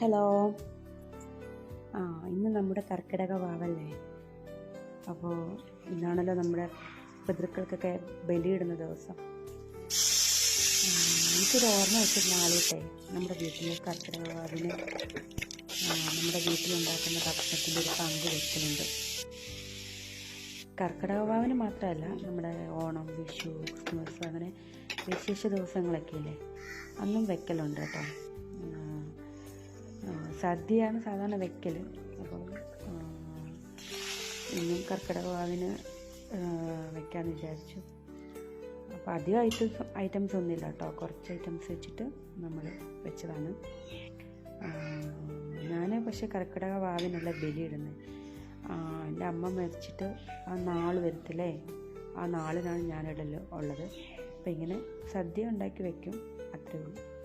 Hello ആ ഇന്ന് നമ്മുടെ കർക്കിടക വാവല്ലേ? അപ്പോൾ ഇന്നാണല്ലോ നമ്മുടെ പിതൃക്കൾക്കൊക്കെ ബലിയിടുന്ന ദിവസം. എനിക്കൊരു ഓർമ്മ വെച്ചിരുന്ന ആളൂട്ടെ നമ്മുടെ വീട്ടിലെ കർക്കിടക വാവിന് നമ്മുടെ വീട്ടിലുണ്ടാക്കുന്ന ഭക്ഷണത്തിന്റെ ഒരു പങ്ക് വെക്കലുണ്ട് കർക്കിടക വാവിന് മാത്രമല്ല നമ്മുടെ ഓണം വിഷു ക്രിസ്മസ് അങ്ങനെ വിശേഷ ദിവസങ്ങളൊക്കെ ഇല്ലേ അന്നും വെക്കലുണ്ട് കേട്ടോ. സദ്യയാണ് സാധാരണ വെക്കൽ അപ്പം ഇന്നും കർക്കിടക വാവിന് വെക്കാമെന്ന് വിചാരിച്ചു. അപ്പോൾ അധികം ഐറ്റംസ് ഐറ്റംസ് ഒന്നുമില്ല കേട്ടോ. കുറച്ച് ഐറ്റംസ് വെച്ചിട്ട് നമ്മൾ വെച്ചതാണ്. ഞാൻ പക്ഷേ കർക്കിടക വാവിനുള്ള ബലി ഇടുന്നത് എന്റെ അമ്മ മരിച്ചിട്ട് ആ നാൾ വരത്തില്ലേ? ആ നാളിനാണ് ഞാനിടൽ ഉള്ളത്. അപ്പം ഇങ്ങനെ സദ്യ ഉണ്ടാക്കി വെക്കും. അത്രയേ ഉള്ളൂ.